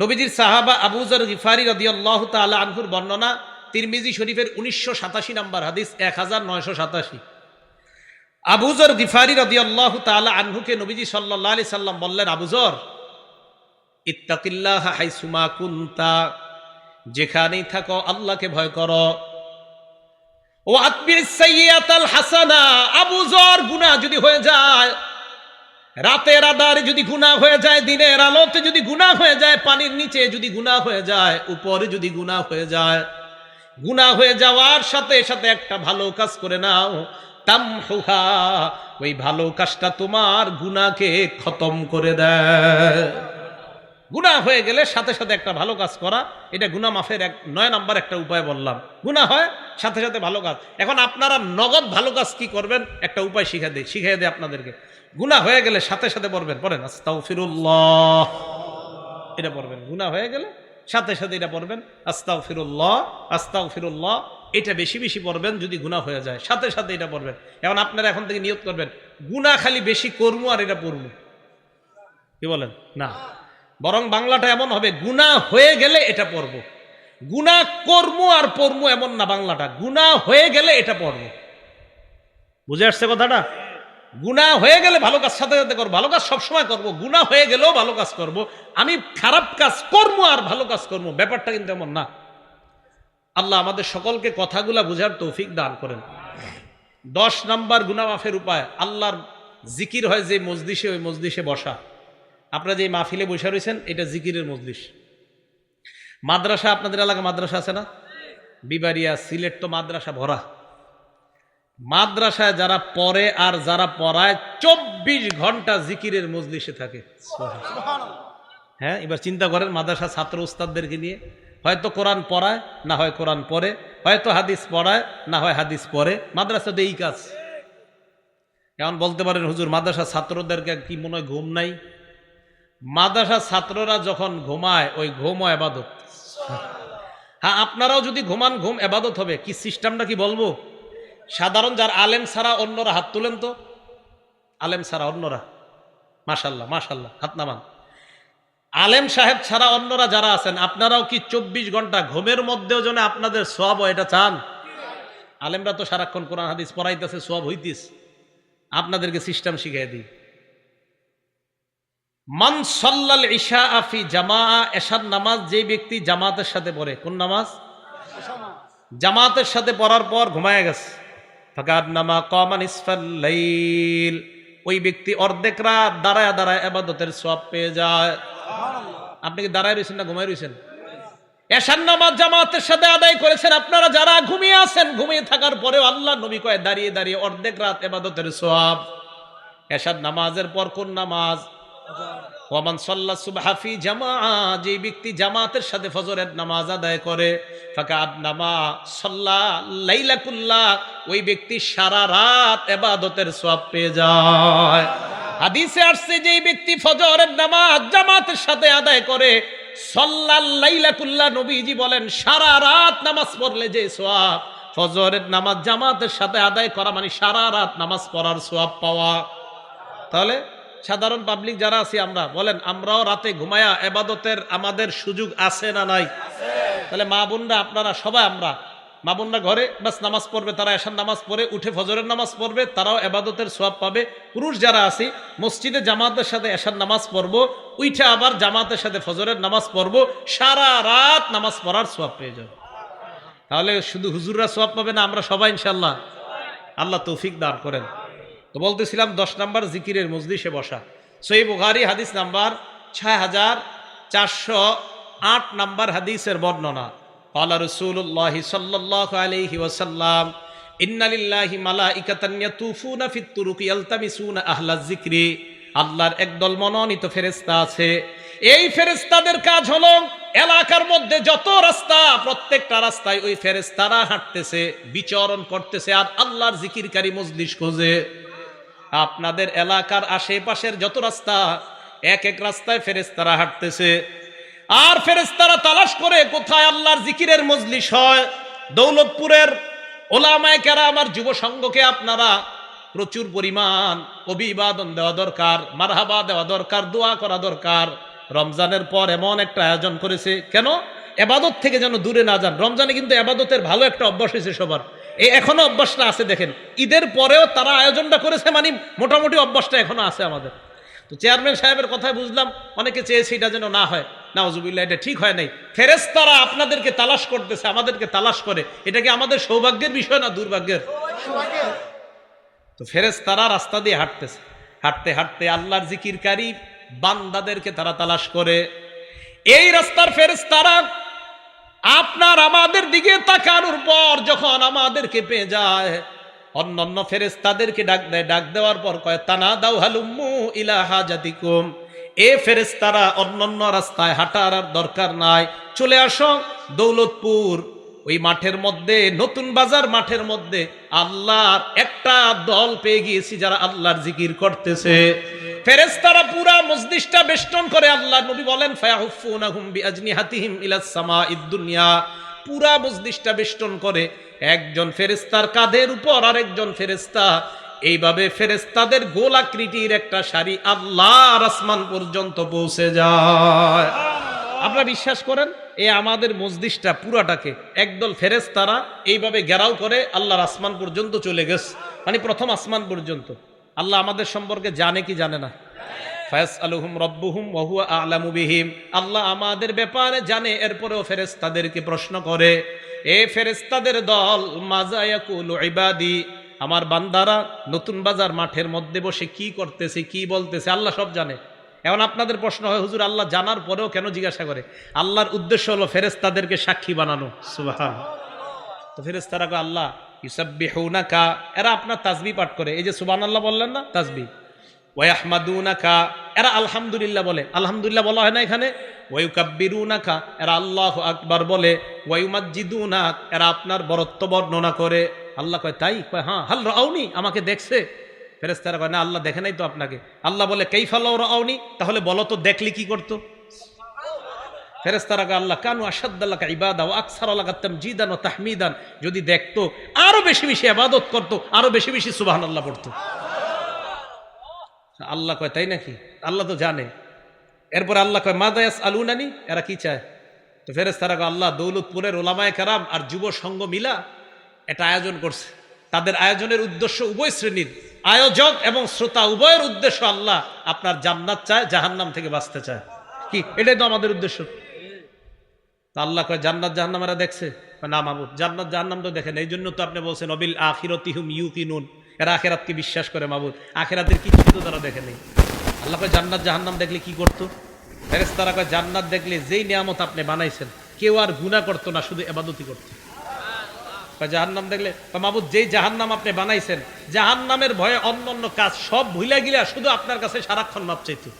নবীজির সাহাবা আবুজর গিফারি রদিয়াল্লাহ তালা আনহুর বর্ণনা তিরমিজি শরীফের উনিশশো সাতাশি নাম্বার হাদিস এক হাজার নয়শো সাতাশি। আবুজর গিফারি রদিয়াল্লাহ তালা আনহুকে নবীজি সাল্লাহ আলি সাল্লাম বললেন আবুজর ইত্তাকিল্লাহ হাইসুমা কুন্তা, যেখানেই থাকো আল্লাহকে ভয় করো। ও আত্মীয় হাসানা আবুজর গুনাহ যদি হয়ে যায় রাতের আদার যদি গুণা হয়ে যায়, দিনের আলোতে যদি গুণা হয়ে যায়, পানির নিচে যদি গুণা হয়ে যায়, উপরে যদি গুণা হয়ে যায় গুণা হয়ে যাওয়ার সাথে সাথে একটা ভালো কাজ করে নাও। তামহুহা, ওই ভালো কাজটা তোমার গুনাকে খতম করে দেয়। গুণা হয়ে গেলে সাথে সাথে একটা ভালো কাজ করা, এটা গুণা মাফের এক, নয় নাম্বার একটা উপায় বললাম। গুণা হয় সাথে সাথে ভালো কাজ। এখন আপনারা নগদ ভালো কাজ কি করবেন? একটা উপায় শিখা দেয় শিখিয়ে দেয় আপনাদেরকে। গুণা হয়ে গেলে সাথে সাথে পড়বেন, পড়েন আস্তাও ফিরুল্লাহ এটা পড়বেন। গুণা হয়ে গেলে সাথে সাথে এটা পড়বেন আস্তাও ফিরুল্লাহ আস্তাও ফিরুল্লাহ এটা বেশি বেশি পড়বেন যদি গুণা হয়ে যায়, সাথে সাথে এটা পড়বেন। এখন আপনারা এখন থেকে নিয়োগ করবেন গুণা খালি বেশি করব আর এটা পড়ব। কি বলেন? না। বরং বাংলাটা এমন হবে, গুণা হয়ে গেলে এটা পড়ব। গুণা কর্ম আর পর্ম এমন না বাংলাটা, গুণা হয়ে গেলে এটা পড়ব। বুঝে আসছে কথাটা? গুণা হয়ে গেলে ভালো কাজ, সাথে সাথে করব, ভালো কাজ সবসময় করব, গুণা হয়ে গেলেও ভালো কাজ করব। আমি খারাপ কাজ কর্ম আর ভালো কাজ করব, ব্যাপারটা কিন্তু এমন না। আল্লাহ আমাদের সকলকে কথাগুলা বুঝার তৌফিক দান করেন। দশ নাম্বার গুণা মাফের উপায়, আল্লাহর জিকির হয় যে মজলিসে, ওই মজলিসে বসা। আপনারা যে মাহফিলে বসে রয়েছেন, এটা জিকিরের মজলিস। মাদ্রাসা, আপনাদের এলাকা মাদ্রাসা আছে না? বিবারিয়া সিলেট তো মাদ্রাসা ভরা। মাদ্রাসায় যারা পড়ে আর যারা পড়ায়, চব্বিশ ঘণ্টা জিকিরের মজলিসে থাকে। হ্যাঁ এবার চিন্তা করেন মাদ্রাসা ছাত্র উস্তাদদেরকে নিয়ে। হয়তো কোরআন পড়ায়, না হয় কোরআন পড়ে। হয়তো হাদিস পড়ায়, না হয় হাদিস পড়ে। মাদ্রাসাতে এই কাজ। এমন বলতে পারেন, হুজুর মাদ্রাসা ছাত্রদেরকে কি মনে হয় ঘুম নাই? মাদ্রাসা ছাত্ররা যখন ঘুমায় ওই ঘুম ও এবাদত। হ্যাঁ আপনারাও যদি ঘুমান ঘুম এবাদত হবে কি সিস্টেমটা কি বলব? সাধারণ যার আলেম ছাড়া অন্যরা হাত তুলেন তো? আলেম ছাড়া অন্যরা? মাশাল্লাহ মাশাল্লাহ হাত নামান। আলেম সাহেব ছাড়া অন্যরা যারা আছেন আপনারাও কি চব্বিশ ঘণ্টা ঘুমের মধ্যেও যেন আপনাদের সব এটা চান? আলেমরা তো সারাক্ষণ কোরআন হাদিস পড়াইতেছে সব হইতিস। আপনাদেরকে সিস্টেম শিখিয়ে দিই। মান সল্লাল ইশা আফি জামা এশার নামাজ যে ব্যক্তি জামাতের সাথে পড়ে কোন নামাজ? জামাতের সাথে পড়ার পর ঘুমায় গেছে। ফাকাদ নামা কমান ইসফাল্লাইল ওই ব্যক্তি অর্ধেক রাত দাঁড়ায় দাঁড়ায় আবাদতের সব পেয়ে যায়। আপনি কি দাঁড়ায় রয়েছেন না ঘুমায় রয়েছেন? এশার নামাজ জামাতের সাথে আদায় করেছেন আপনারা যারা ঘুমিয়ে আছেন ঘুমিয়ে থাকার পরেও আল্লাহ নবী কয় দাঁড়িয়ে দাঁড়িয়ে অর্ধেক রাত এবাদতের সব এশার নামাজের পর কোন নামাজ? ওয়ামান সাল্লা সুবহাফি জামা যে ব্যক্তি জামাতের সাথে ফজরের নামাজ আদায় করে, ফাকাদ নামা ওই ব্যক্তি সারা রাত এবাদতের সব পেয়ে যায়। হাদিসে আসছে যে ব্যক্তি ফজরের নামাজ জামাতের সাথে আদায় করে সল্লাল লাইলাকুল্লাহ নবীজি বলেন, সারা রাত নামাজ পড়লে যে সোয়াব ফজরের নামাজ জামাতের সাথে আদায় করা মানে সারা রাত নামাজ পড়ার সোয়াব পাওয়া। তাহলে সাধারণ পাবলিক যারা আছি আমরা, বলেন, আমরাও রাতে ঘুমায়া এবাদতের আমাদের সুযোগ আছে না নাই? তাহলে মা বোনরা, আপনারা সবাই আমরা, মা বোনরা ঘরে বাস নামাজ পড়বে, তারা এসার নামাজ পড়ে, উঠে ফজরের নামাজ পড়বে, তারাও এবাদতের সোয়াব পাবে। পুরুষ যারা আছি, মসজিদে জামাতের সাথে এসার নামাজ পড়ব উঠে আবার জামাতের সাথে ফজরের নামাজ পড়ব, সারা রাত নামাজ পড়ার সোয়াব পেয়ে যাবে। তাহলে শুধু হুজুররা সোয়াব পাবে না, আমরা সবাই ইনশাল্লাহ আল্লাহ তৌফিক দান করেন। তো বলতেছিলাম দশ নাম্বার জিকিরের মজলিসে বসা সই বুখারি হাদিস নাম্বার ছয় হাজার চারশো আট নাম্বার হাদিসের বর্ণনা قال رسول الله صلى الله عليه وسلم إن لله ملائكة يطوفون في الطرق يلتمسون أهل الذكر আল্লাহর একদল মনোনীত ফেরেস্তা আছে এই ফেরেস্তাদের কাজ হলো এলাকার মধ্যে যত রাস্তা প্রত্যেকটা রাস্তায় ওই ফেরেস্তারা হাঁটতেছে বিচরণ করতেছে আর আল্লাহর জিকিরকারী মজলিস খোঁজে আপনাদের এলাকার আশেপাশের যত রাস্তা, এক এক রাস্তায় ফেরেস্তারা হাঁটতেছে। আর ফেরেস্তারা তালাশ করে কোথায় আল্লাহর জিকিরের মজলিস হয়? দৌলতপুরের ওলামায় কেরা আমার যুব সংঘকে আপনারা প্রচুর পরিমাণ অভিবাদন দেওয়া দরকার, মারহাবা দেওয়া দরকার, দোয়া করা দরকার। রমজানের পর এমন একটা আয়োজন করেছে। কেন? এবাদত থেকে যেন দূরে না যান। রমজানে কিন্তু এবাদতের ভালো একটা অভ্যাস হয়েছে সবার। এই এখনও অভ্যাসটা আছে, দেখেন। ঈদের পরেও তারা আয়োজনটা করেছে মানে মোটামুটি অভ্যাসটা এখনও আছে আমাদের। তো চেয়ারম্যান সাহেবের কথায় বুঝলাম, অনেকে চেয়েছে এটা যেন না হয়। না ওজুবিল্লা এটা ঠিক হয় নাই। ফেরেস্তারা আপনাদেরকে তালাশ করতেছে, আমাদেরকে তালাশ করে। এটা কি আমাদের সৌভাগ্যের বিষয় না দুর্ভাগ্যের? তো ফেরেস্তারা রাস্তা দিয়ে হাঁটতেছে। হাঁটতে হাঁটতে আল্লাহর জিকিরকারী বান্দাদেরকে তারা তালাশ করে। এই রাস্তার ফেরেস্তারা আপনার আমাদের দিকে তাকানোর পর যখন আমাদেরকে পেয়ে যায়, অন্যান্য ফেরেস্তাদেরকে ডাক দেয়, ডাক দেওয়ার পর কয় তানা দাও হালুম্মু ইলাহা জাতিকুম এ ফেরেস্তারা অন্যান্য রাস্তায় হাঁটার আর দরকার নাই। চলে আসো দৌলতপুর, ওই মাঠের মধ্যে, নতুন বাজার মাঠের মধ্যে। আল্লাহর একটা দল পেয়ে গিয়েছি যারা আল্লাহর জিকির করতেছে। ফেরেস্তারা পুরা মসজিদটা বেষ্টন করে আল্লাহ নবী বলেন, ফায়াহুফুনাহুম বিআজনিহাতিহিম ইলাস সামাঈদ দুনিয়া। পুরা মসজিদটা বেষ্টন করে, একজন ফেরেস্তার কাঁধের উপর আরেকজন ফেরেস্তা এইভাবে ফেরেস্তাদের গোলাকৃতির একটা শাড়ি আল্লাহ আসমান পর্যন্ত পৌঁছে যায়। আপনারা বিশ্বাস করেন এই আমাদের মসজিদটা পুরাটাকে, একদল ফেরেস্তারা এইভাবে ঘেরাও করে আল্লাহর আসমান পর্যন্ত চলে গেছে। মানে প্রথম আসমান পর্যন্ত। আল্লাহ আমাদের সম্পর্কে জানে কি জানে না? ফায়াস আলহুম রব্বুহুম ওহুয়া আলামু বিহিম। আল্লাহ আমাদের ব্যাপারে জানে এরপরেও ফেরেস্তাদেরকে প্রশ্ন করে এ ফেরেস্তাদের দল মাজায়াকুল ইবাদি আমার বান্দারা নতুন বাজার মাঠের মধ্যে বসে কি করতেছে কি বলতেছে? আল্লাহ সব জানে। এখন আপনাদের প্রশ্ন হয় হুজুর আল্লাহ জানার পরেও কেন জিজ্ঞাসা করে? আল্লাহর উদ্দেশ্য হলো ফেরেস্তাদেরকে সাক্ষী বানানো। সুবাহান তো ফেরেস্তারা আল্লাহ ইউসাব্বিহুনাকা, এরা আপনার তাজবি পাঠ করে। এই যে সুবানল্লাহ বললেন না, তাজবি। ওয়াহমাদুনাকা এরা আলহামদুলিল্লাহ বলে। আলহামদুলিল্লাহ বলা হয় না এখানে? ওয়ুকাব্বিরুনাকা এরা আল্লাহ আকবার বলে। ওয়ুমাজ্জিদুনা এরা আপনার বরত্ব বর্ণনা করে। আল্লাহ কয়, তাই? কয় হ্যাঁ। হাল রাউনি? আমাকে দেখছে। ফেরেস্তারা কয়, না, আল্লাহ দেখে নাই তো আপনাকে। আল্লাহ বলে কেইফাল্লাহ রাউনি? তাহলে বলো তো, দেখলি কি করতো? ফেরেস্তারা কয় আল্লাহ, কানু আসাদ্দাল্লাহ ইবাদা ও আকসার আল্লাহ জিদান ও তাহমিদান। যদি দেখতো, আরও বেশি বেশি আবাদত করতো, আরও বেশি বেশি সুবাহান আল্লাহ পড়তো। আল্লাহ কয়, তাই নাকি? আল্লাহ তো জানে। এরপর আল্লাহ কয় মাদায়াস আলুনানি এরা কি চায়? তো ফেরেস তারা আল্লাহ, দৌলতপুরের ওলামায় কারাম আর যুব সংঘ মিলা এটা আয়োজন করছে। তাদের আয়োজনের উদ্দেশ্য উভয় শ্রেণির। আয়োজক এবং শ্রোতা উভয়ের উদ্দেশ্য আল্লাহ আপনার জান্নাত চায়, জাহান্নাম থেকে বাঁচতে চায়। কি? এটাই তো আমাদের উদ্দেশ্য। তা আল্লাহ কয়, জান্নাত জাহান্নাম এরা দেখছে না মাবুদ জান্নাত জাহান্নাম তো দেখেন এই জন্য তো আপনি বলছেন, অবিল আখিরতিহুম ইউকিনুন। এরা আখেরাতকে বিশ্বাস করে মাবুদ আখেরাতের কিছু তো তারা দেখে নেই। আল্লাহ কয়, জান্নাত জাহান্নাম দেখলে কি করতো? ফেরেস্তারা কয়, জান্নাত দেখলে যেই নিয়ামত আপনি বানাইছেন, কেউ আর গুণা করতো না, শুধু এবাদতি করতো। জাহান্নাম দেখলে মাবুদ যেই জাহান্নাম আপনি বানাইছেন, জাহান্নামের ভয়ে অন্য অন্য কাজ সব ভুলে গিলা শুধু আপনার কাছে সারাক্ষণ মাপ চাইতো।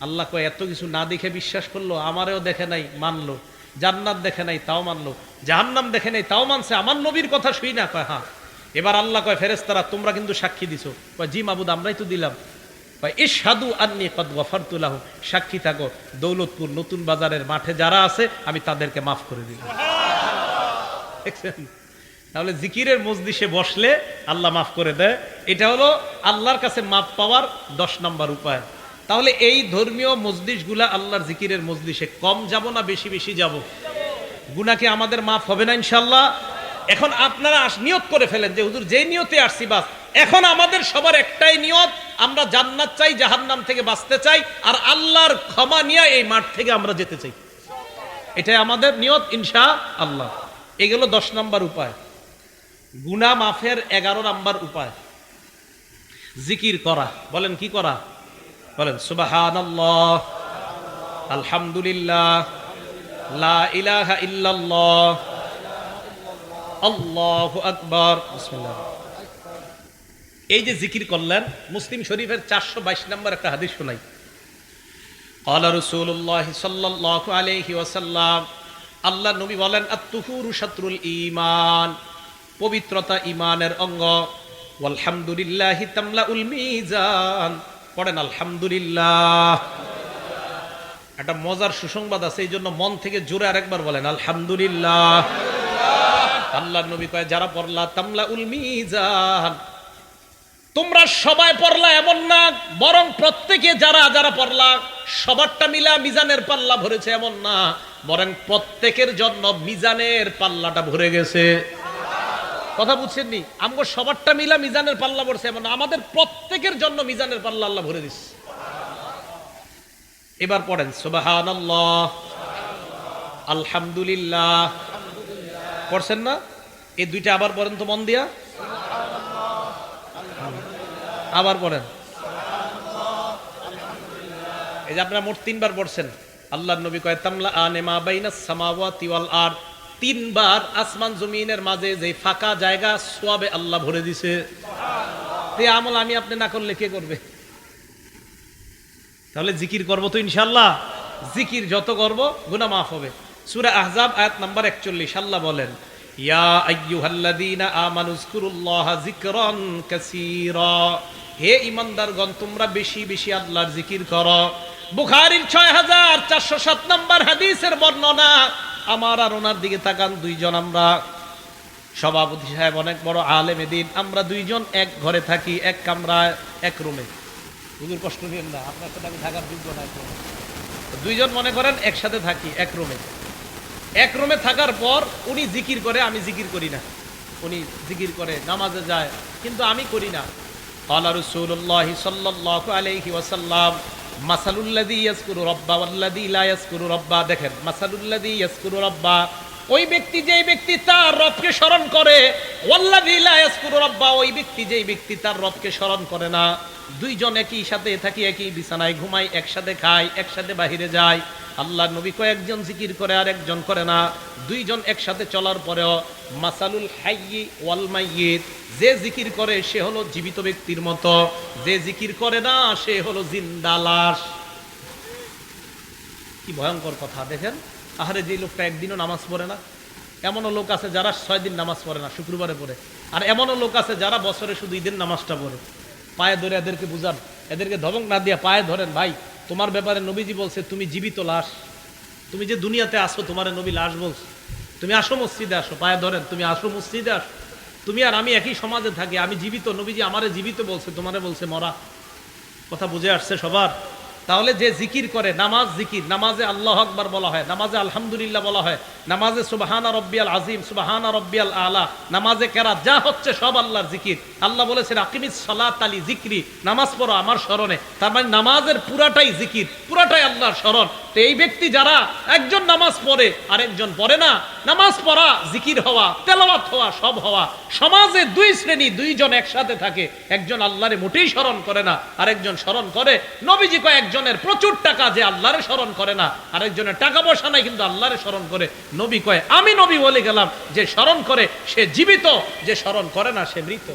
আল্লাহ কয়, এত কিছু না দেখে বিশ্বাস করল, আমারেও দেখে নাই, মানলো। জান্নাত দেখে নাই, তাও মানলো। জাহান্নাম দেখে নাই, তাও মানছে। আমার নবীর কথা শুই না। কয় হ্যাঁ। এবার আল্লাহ কয় ফেরেস্তারা তোমরা কিন্তু সাক্ষী দিছো। কয়, জি মাবুদ, আমরাই তো দিলাম। কয় এ সাধু আন্নি কদ গফারতুল্লাহ সাক্ষী থাকো, দৌলতপুর নতুন বাজারের মাঠে যারা আছে, আমি তাদেরকে মাফ করে দিলাম। তাহলে জিকিরের মজলিসে বসলে আল্লাহ মাফ করে দেয়। এটা হলো আল্লাহর কাছে মাফ পাওয়ার দশ নম্বর উপায়। তাহলে এই ধর্মীয় মজলিসগুলা আল্লাহর জিকিরের মজলিসে কম যাব না বেশি বেশি যাব? গুনাকে আমাদের মাফ হবে না ইনশাল্লাহ এখন আপনারা নিয়ত করে ফেলেন যে, হুজুর যে নিয়তে আসছি বাস। এখন আমাদের সবার একটাই নিয়ত, আমরা জান্নাত চাই, জাহান্নাম থেকে বাঁচতে চাই, আর আল্লাহর ক্ষমা নিয়ে এই মাঠ থেকে আমরা যেতে চাই। এটাই আমাদের নিয়ত ইনশা আল্লাহ এগুলো দশ নম্বর উপায়। গুনা মাফের এগারো নাম্বার উপায়। জিকির করা। বলেন, কি করা? বলেন সুবাহান আলহামদুলিল্লাহ লা ইলাহা ইল্লাল্লাহ আল্লাহু আকবার বিসমিল্লাহ এই যে জিকির করলেন মুসলিম শরীফের চারশো বাইশ নম্বর একটা হাদিস শোনাই قال رسول الله صلى الله عليه وسلم আল্লাহ নবী বলেন আত্তুহুরু শাত্রুল ঈমান পবিত্রতা ঈমানের অঙ্গ আলহামদুলিল্লাহি তামলাউল মিজান পড়েন, আলহামদুলিল্লাহ। একটা মজার সুসংবাদ আছে, এই জন্য মন থেকে জোরে আরেকবার বলেন, আলহামদুলিল্লাহ। আল্লাহ নবী কয়, যারা পড়লা তামলা উল মিজান। তোমরা সবাই পড়লা এমন না, বরং প্রত্যেকে যারা যারা পড়লা, সবারটা মিলা মিজানের পাল্লা ভরেছে এমন না, বরং প্রত্যেকের জন্য মিজানের পাল্লাটা ভরে গেছে। কথা বুঝছেন নি আমগো সবারটা মিলা মিজানের পাল্লা ভরছে এমন আমাদের প্রত্যেকের জন্য মিজানের পাল্লা আল্লাহ ভরে দিচ্ছে এবার পড়েন সুবাহান আলহামদুলিল্লাহ। পড়ছেন না? এই দুইটা আবার পড়েন তো মন দিয়া। আবার পড়েন। এই যে আপনারা মোট তিনবার পড়ছেন। আল্লাহ নবী কয়, তামলা আনে মা বাইনা সামাওয়াতি ওয়াল আর তিনবার আসমান জমিনের মাঝে যে ফাঁকা জায়গা সোয়াবে আল্লাহ ভরে দিছে। আমল আমি আপনি না করলে কে করবে? তাহলে জিকির করব তো ইনশাল্লাহ জিকির যত করব গুনাহ মাফ হবে। সূরা আহজাব আয়াত নাম্বার 41 আল্লাহ বলেন ইয়া আইয়ুহাল্লাযীনা আমানু যকুরুল্লাহা যিকরান কাসীরা। হে ঈমানদারগণ তোমরা বেশি বেশি আল্লাহর জিকির করো। বুখারীর 6407 নম্বর হাদিসের বর্ণনা আমার আর ওনার দিকে তাকান দুইজন আমরা। সভাপতি সাহেব অনেক বড় আলেম এদিন। আমরা দুইজন এক ঘরে থাকি, এক কামরায়, এক রুমে। হুজুর কষ্ট দিন না, আপনার সাথে আমি থাকার যোগ্য না দুইজন মনে করেন একসাথে থাকি, এক রুমে। এক রুমে থাকার পর উনি জিকির করে, আমি জিকির করি না। উনি জিকির করে, নামাজে যায়, কিন্তু আমি করি না। আল্লাহ রসুল্লাহ সাল্লাহ আলহি ওয়াসাল্লাম ওই ব্যক্তি যেই ব্যক্তি তার স্মরণ করে ওই ব্যক্তি যেই ব্যক্তি তার স্মরণ করে না। দুইজন একই সাথে থাকি একই বিছানায় ঘুমাই, একসাথে খাই, একসাথে বাহিরে যায় আল্লাহ নবী কয়েকজন জিকির করে আর একজন করে না। দুইজন একসাথে চলার পরেও মাসালুল হাইয়ি ওয়াল মাইয়িত, যে জিকির করে সে হলো জীবিত ব্যক্তির মতো, যে জিকির করে না সে হলো জিন্দা লাশ। কি ভয়ঙ্কর কথা, দেখেন? আহারে যে লোকটা একদিনও নামাজ পড়ে না। এমনও লোক আছে যারা ছয় দিন নামাজ পড়ে না, শুক্রবারে পড়ে। আর এমনও লোক আছে যারা বছরে শুধু ঈদের নামাজটা পড়ে। পায়ে ধরে এদেরকে বুঝান, এদেরকে ধমক না দিয়া পায়ে ধরেন, ভাই তোমার ব্যাপারে নবীজি বলছে, তুমি জীবিত লাশ। তুমি যে দুনিয়াতে আসো তোমার নবী লাশ বলছো। তুমি আসো মসজিদে আসো, পায়ে ধরেন, তুমি আসো মসজিদে আসো। তুমি আর আমি একই সমাজে থাকি, আমি জীবিত, নবীজি আমারে জীবিত বলছে, তোমারে বলছে মরা। কথা বুঝে আসছে সবার? তাহলে যে জিকির করে, নামাজ জিকির, নামাজে আল্লাহ আকবার বলা হয়, নামাজে আলহামদুলিল্লাহ বলা হয়, নামাজে সুবাহানা রব্বিয়াল আজিম সুবাহানা রব্বিয়াল আলা, নামাজে কেরাত, যা হচ্ছে সব আল্লাহর জিকির। আল্লাহ বলেছেন, আকিমিস সালাত আলী জিক্রি, নামাজ পড়ো আমার স্মরণে। তার মানে নামাজের পুরাটাই জিকির, পুরাটাই আল্লাহর স্মরণ। তো এই ব্যক্তি যারা একজন নামাজ পড়ে, আরেকজন পড়ে না, নামাজ পড়া, জিকির হওয়া, তেলাওয়াত হওয়া, সব হওয়া, সমাজে দুই শ্রেণি, দুইজন একসাথে থাকে, একজন আল্লাহরে মোটেই স্মরণ করে না, আরেকজন স্মরণ করে, নবীজি কয়েকজনের প্রচুর টাকা যে আল্লাহরে স্মরণ করে না, আরেকজনের টাকা পয়সা নাই কিন্তু আল্লাহরে স্মরণ করে, নবী কয়, আমি নবী বলে গেলাম, যে স্মরণ করে, সে জীবিত, যে স্মরণ করে না, সে মৃত।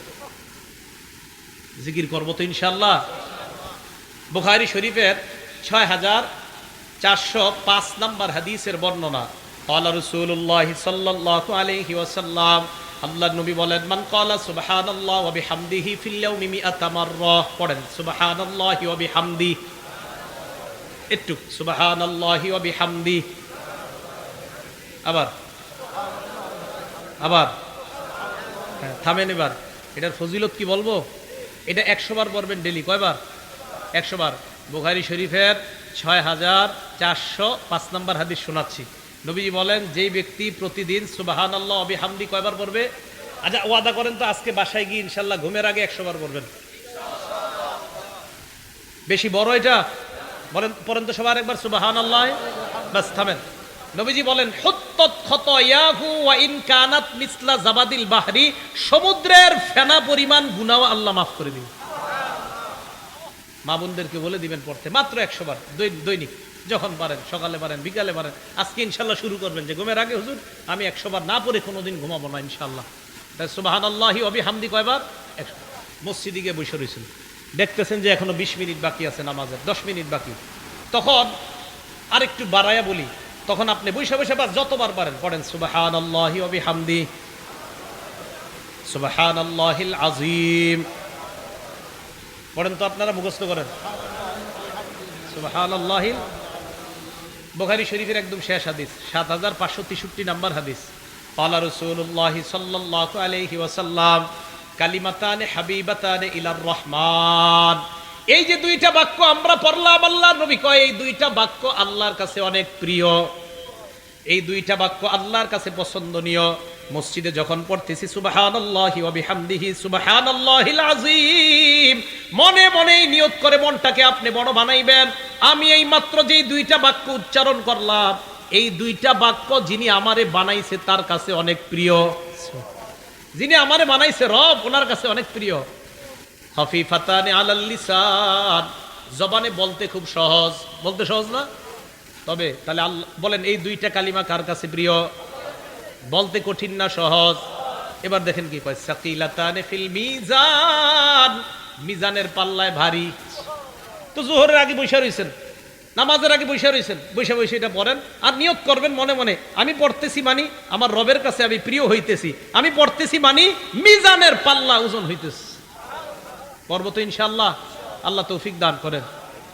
জিকির করব তো ইনশাল্লাহ বুখারি শরীফের ছয় হাজার চারশো পাঁচ নম্বর হাদিসের বর্ণনা। আল্লাহ রসুল্লাহ সাল্লাহ আলহি ওসাল্লাম আল্লাহ নবী বলেন, মান কলা সুবাহান আল্লাহ ওবি হামদিহি ফিল্লাউ মিমি আতামার রহ পড়েন সুবাহান আল্লাহ ওবি হামদি একটু সুবাহান আল্লাহ ওবি হামদি আবার আবার হ্যাঁ থামেন এবার। এটার ফজিলত কি বলব? এটা একশো বার পড়বেন ডেলি কয়বার? একশো বার। বোখারি শরীফের ছয় হাজার চারশো পাঁচ নম্বর হাদিস শোনাচ্ছি। নবীজি বলেন, যেই ব্যক্তি প্রতিদিন সুবাহান আল্লাহ অবিহামদি কয়বার পড়বে? আচ্ছা ওয়াদা করেন তো, আজকে বাসায় গিয়ে ইনশাল্লাহ ঘুমের আগে একশো বার পড়বেন। বেশি বড় এটা? বলেন পরেন তো সবার একবার সুবাহান আল্লাহ ব্যাস থামেন। নবীজি বলেন, হুত্তত খত ইয়াহু ওয়া ইন কানাত মিসলা জাবাদিল বাহরি, সমুদ্রের ফেনা পরিমাণ গুনাহ আল্লাহ মাফ করে দিন। মা বোনদেরকে বলে দিবেন পড়তে। মাত্র একশো বার দৈনিক। যখন পারেন, সকালে পারেন, বিকালে পারেন, আজকে ইনশাল্লাহ শুরু করবেন। যে ঘুমের আগে হুজুর, আমি একশো বার না পড়ে কোনোদিন ঘুমাবো না ইনশাল্লাহ। সুবাহান আল্লাহি অবি হামদি কয়বার একশো মসজিদে গিয়ে বসে রয়েছেন দেখতেছেন যে এখনও বিশ মিনিট বাকি আছে নামাজের, দশ মিনিট বাকি। তখন আরেকটু বাড়াইয়া বলি, তখন আপনি বৈশা বৈশা বার যতবার পারেন পড়েন সুবাহান আল্লাহি অবি হামদি সুবাহান আল্লাহিল আজিম পড়েন তো আপনারা মুখস্থ করেন। বোখারি শরীফের একদম শেষ হাদিস, সাত হাজার পাঁচশো তেষট্টি নাম্বার হাদিস। পালা রসুল্লাহ সাল্লাহ আলহি কালিমাতানে হাবিবাতানে ইলার রহমান। এই যে দুইটা বাক্য আমরা পড়লাম আল্লাহ নবী কয়, এই দুইটা বাক্য আল্লাহর কাছে অনেক প্রিয়। এই দুইটা বাক্য আল্লাহর কাছে পছন্দনীয়। মসজিদে যখন পড়তেছি, সুবহানাল্লাহি ওয়া বিহামদিহি মনে মনে নিয়ত করে মনটাকে আপনি বড় বানাইবেন। আমি এই মাত্র যেই দুইটা বাক্য উচ্চারণ করলাম, এই দুইটা বাক্য যিনি আমারে বানাইছে তার কাছে অনেক প্রিয়। যিনি আমারে বানাইছে রব, ওনার কাছে অনেক প্রিয়। হাফিফাতানে আলাল লিসান। জবানে বলতে খুব সহজ। বলতে সহজ না? তবে তাহলে আল্লাহ বলেন, এই দুইটা কালিমা কার কাছে প্রিয়? বলতে কঠিন না, সহজ। এবার দেখেন কি কয়, সাকিলাতানে মিজান। মিজানের পাল্লায় ভারী। তো জোহরের আগে বৈশা রয়েছেন নামাজের আগে বৈশা রয়েছেন বৈশা বৈশা এটা পড়েন। আর নিয়ত করবেন মনে মনে, আমি পড়তেছি মানি, আমার রবের কাছে আমি প্রিয় হইতেছি। আমি পড়তেছি মানি, মিজানের পাল্লা ওজন হইতেছে। পর্ব তো ইনশাল্লাহ আল্লাহ তৌফিক দান করেন।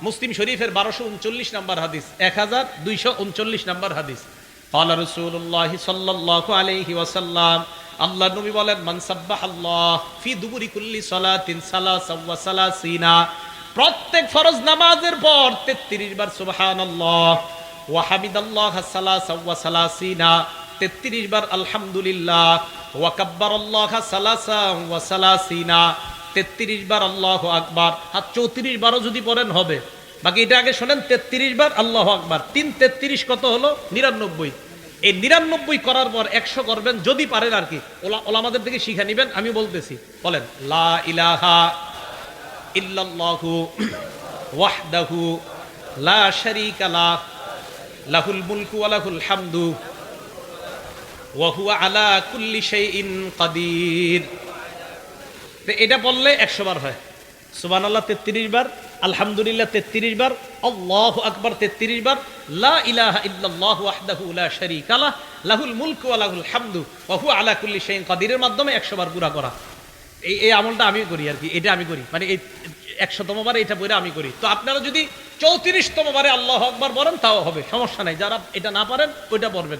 মুসলিম শরীফের বারোশো উনচল্লিশ নাম্বার হাদিস, এক হাজার দুইশো উনচল্লিশ নাম্বার হাদিস। قال رسول الله صلى الله عليه وسلم আল্লাহ নবী বলেন মান সাব্বাহ আল্লাহ ফি দুবুরি কুল্লি সালাতিন সালাসা ওয়া সালাসিনা প্রত্যেক ফরজ নামাজের পর 33 বার সুবহানাল্লাহ ওয়া হামিদাল্লাহ সালাসা ওয়া সালাসিনা 33 বার আলহামদুলিল্লাহ ওয়া কাব্বারাল্লাহ সালাসা ওয়া সালাসিনা তেত্রিশ বার আল্লাহ আকবার আর চৌত্রিশ বারও যদি পড়েন হবে বাকি এটা আগে শোনেন, তেত্রিশ বার আল্লাহ আকবার। তিন তেত্রিশ কত হলো? নিরানব্বই। এই নিরানব্বই করার পর একশো করবেন, যদি পারেন আর কি। ওলা ওলামাদের থেকে শিখে নিবেন, আমি বলতেছি। বলেন, লা ইলাহা ইল্লাল্লাহু ওয়াহদাহু লা শারীকা লাহ লাহুল মুলকু ওয়া লাহুল হামদু, ওয়া হুয়া আলা কুল্লি শাইইন কাদির। তো এটা বললে একশো বার হয়। সুবান আল্লাহ তেত্রিশ বার, আলহামদুলিল্লাহ, তেত্রিশ বার, আল্লাহ আকবর, তেত্রিশ বার হামদু আলা কুল্লি মাধ্যমে একশো বার পুরা করা। এই এই আমলটা আমি করি আর কি, এটা আমি করি মানে এই এটা আমি করি। তো আপনারা যদি চৌত্রিশতম বারে আল্লাহ আকবার বলেন, তাও হবে, সমস্যা নাই, যারা এটা না পারেন, ওইটা পড়বেন।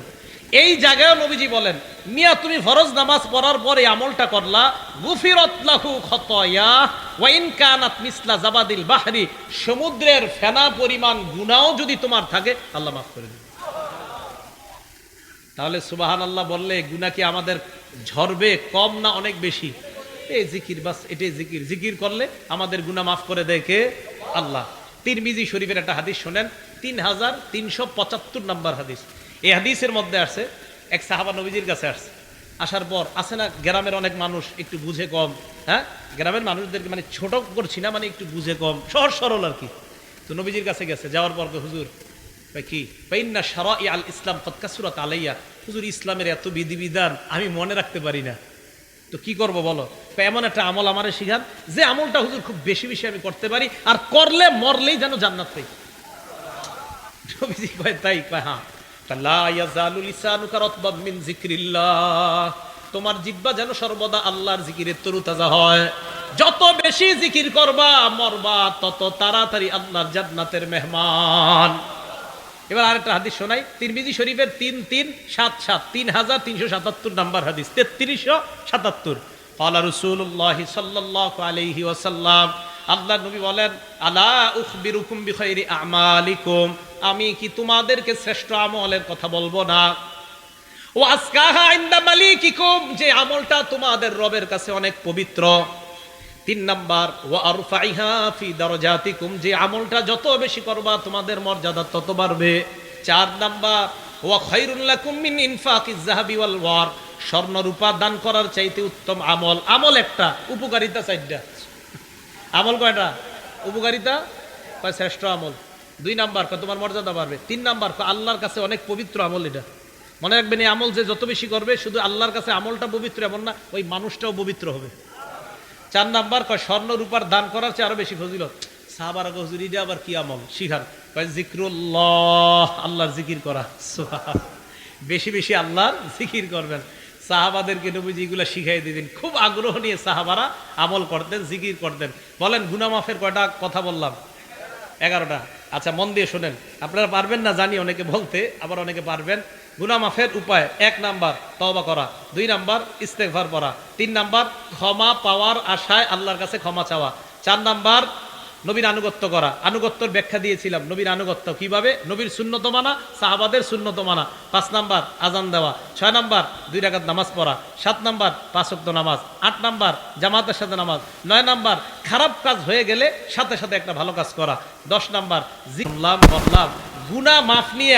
এই জায়গায় নবীজি বলেন, মিয়া, তুমি ফরজ নামাজ পড়ার পরে আমলটা করলা, গুফিরত লাহু খতয়া ওয়াইন কানাত মিসলা জাবাদিল বাহরি, সমুদ্রের ফেনা পরিমাণ গুনাও যদি তোমার থাকে, আল্লাহ মাফ করে দিবে। তাহলে সুবাহান আল্লাহ বললে গুনা কি আমাদের ঝরবে কম না অনেক বেশি? এই জিকির বাস, এটাই জিকির। জিকির করলে আমাদের গুনা মাফ করে কে? আল্লাহ। তিরমিজি শরীফের একটা হাদিস শোনেন, তিন হাজার তিনশো পঁচাত্তর নাম্বার হাদিস। এই হাদিসের মধ্যে আসছে এক সাহাবা নবীজির কাছে আসছে। আসার পর আছে না, গ্রামের অনেক মানুষ একটু বুঝে কম হ্যাঁ? গ্রামের মানুষদেরকে মানে ছোট করছি না মানে একটু বুঝে কম, সহজ সরল আর কি। তো নবীজির কাছে গেছে, যাওয়ার পর হুজুর কি? পাইন্না সারা আল ইসলাম কতকাসুরাত আলাইয়া। হুজুর, ইসলামের এত বিধিবিধান আমি মনে রাখতে পারি না। তো কি করব বলো? এমন একটা আমল আমারে শিখান, যে আমলটা হুজুর খুব বেশি বেশি আমি করতে পারি, আর করলে মরলেই যেন জান্নাত পাই। তাই? কয় হ্যাঁ। তোমার জিব্বা যেন সর্বদা আল্লাহর জিকিরের তরুতাজা হয়। যত বেশি জিকির করবা, মরবা, তত তাড়াতাড়ি আল্লাহর জান্নাতের মেহমান। এবার আরেকটা হাদিস শোনাই। তিরমিজি শরীফের তিন তিন সাত সাত, তিন হাজার তিনশো সাতাত্তর নাম্বার হাদিস। তেত্রিশশো সাতাত্তর। আল্লাহ রসুল্লাহ সাল্লাহ আলহি ওয়াসাল্লাম আল্লাহ নবী বলেন, আলা উখবিরুকুম বিখাইরি আমালিকুম। আমি কি তোমাদেরকে শ্রেষ্ঠ আমলের কথা বলব না? ও আসকাহা ইন্দা মালিকিকুম, যে আমলটা তোমাদের রবের কাছে অনেক পবিত্র। তিন নাম্বার, ওয়া আরফাইহা ফি দারাজাতিকুম, যে আমলটা যত বেশি করবা, তোমাদের মর্যাদা তত বাড়বে। চার নাম্বার, ওয়া খায়রুল লাকুম মিন ইনফাকিজ যাহাবি ওয়াল ওয়ার স্বর্ণ রূপা দান করার চাইতে উত্তম আমল। আমল একটা, উপকারিতা চারটা। আমল কয়টা? উপকারিতা? কয়, শ্রেষ্ঠ আমল। দুই নাম্বার, কয়, তোমার মর্যাদা বাড়বে। তিন নাম্বার, কয়, আল্লাহর কাছে অনেক পবিত্র আমল এটা। মনে রাখবেন, এই আমল যে যত বেশি করবে, শুধু আল্লাহর কাছে আমলটা পবিত্র এমন না, ওই মানুষটাও পবিত্র হবে। চার নাম্বার, কয়, স্বর্ণ রূপার দান করার চেয়ে আরও বেশি ফজিলত। সাহাবার হুজুর এটা আবার কি আমল? শিখার কয়, জিক্রুল্লাহ, আল্লাহর জিকির করা। বেশি বেশি আল্লাহর জিকির করবেন। সাহাবাদেরকে নবীজি এগুলো শিখাই দিতেন। খুব আগ্রহ নিয়ে সাহাবারা আমল করতেন, জিকির করতেন। বলেন, গুনামাফের কয়টা কথা বললাম? এগারোটা। আচ্ছা মন দিয়ে শোনেন। আপনারা পারবেন না জানি, অনেকে বলতে, আবার অনেকে পারবেন। গুনামাফের উপায়, এক নাম্বার, তওবা করা। দুই নাম্বার, ইস্তেগফার পড়া। তিন নাম্বার, ক্ষমা পাওয়ার আশায় আল্লাহর কাছে ক্ষমা চাওয়া। চার নাম্বার নবীর আনুগত্য করা। আনুগত্যর ব্যাখ্যা দিয়েছিলাম, নবীর আনুগত্য কীভাবে? নবীর শূন্যত মানা, সাহাবাদের শূন্যত মানা। পাঁচ নাম্বার, আজান দেওয়া। ছয় নাম্বার, দুই রাকাত নামাজ পড়া। সাত নাম্বার পাঁচক্ত নামাজ। আট নাম্বার, জামাতের সাথে নামাজ। নয় নাম্বার, খারাপ কাজ হয়ে গেলে সাথে সাথে একটা ভালো কাজ করা। দশ নাম্বার জিল্লাম বললাম গুনা মাফ নিয়ে